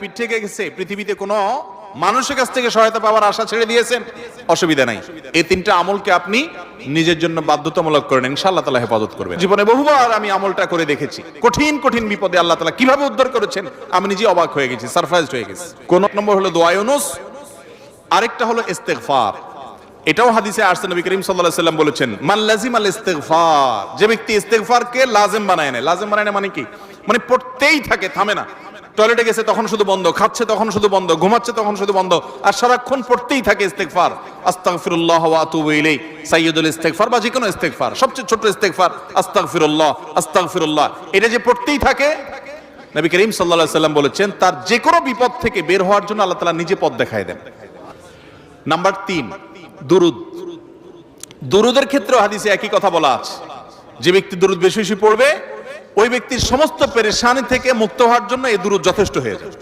পিঠ থেকে গেছে, পৃথিবীতে কোনো মানুষের কাছ থেকে সহায়তা পাওয়ার আশা ছেড়ে দিয়েছেন? অসুবিধা নাই। এই তিনটা আমলকে আপনি নিজের জন্য বাধ্যতামূলক করেন, ইনশাআল্লাহ তালা হেফাজত করবেন। জীবনে বহুবার আমি আমলটা করে দেখেছি। কঠিন কঠিন বিপদে আল্লাহ তালা কীভাবে উদ্ধার করেছেন? আমি নিজে অবাক হয়ে গেছি হয়ে গেছি। কোন নম্বর হলো দোয়ায়নুস আরেকটা হলো এটাও হাদিসে আসছে, নবী করিম সাল্লাম বলেছেন, মান লাজিম আল ইস্তেগফার। যে ব্যক্তি ইস্তেগফারকে লাজিম বানায় নেয়। লাজিম বানায় নেয় মানে কি? মানে পড়তেই থাকে, থামে না। টয়লেটে গেছে তখন শুধু বন্ধ, খাচ্ছে তখন শুধু বন্ধ, ঘুমাচ্ছে তখন শুধু বন্ধ, আর সারাক্ষণ পড়তেই থাকে ইস্তেগফার। আস্তাগফিরুল্লাহ ওয়া আতুবু ইলাই সাইয়্যিদুল ইস্তেগফার বা যে কোনো ইস্তেগফার, সবচেয়ে ছোট ইস্তেগফার, আস্তাগফিরুল্লাহ আস্তাগফিরুল্লাহ। এটা যে পড়তেই থাকে, নবী করিম সাল্লাল্লাহু আলাইহি সাল্লাম বলেছেন, তার যে কোনো বিপদ থেকে বের হওয়ার জন্য আল্লাহ তাআলা নিজে পথ দেখায় দেন। নাম্বার তিন, দুরুদ। দুরুদের ক্ষেত্রে হাদিসে একই কথা বলা আছে। যে ব্যক্তি দুরুদ বেশি বেশি পড়বে ওই ব্যক্তির সমস্ত পেরেশানি থেকে মুক্ত হওয়ার জন্য এই দূর যথেষ্ট হয়ে যায়।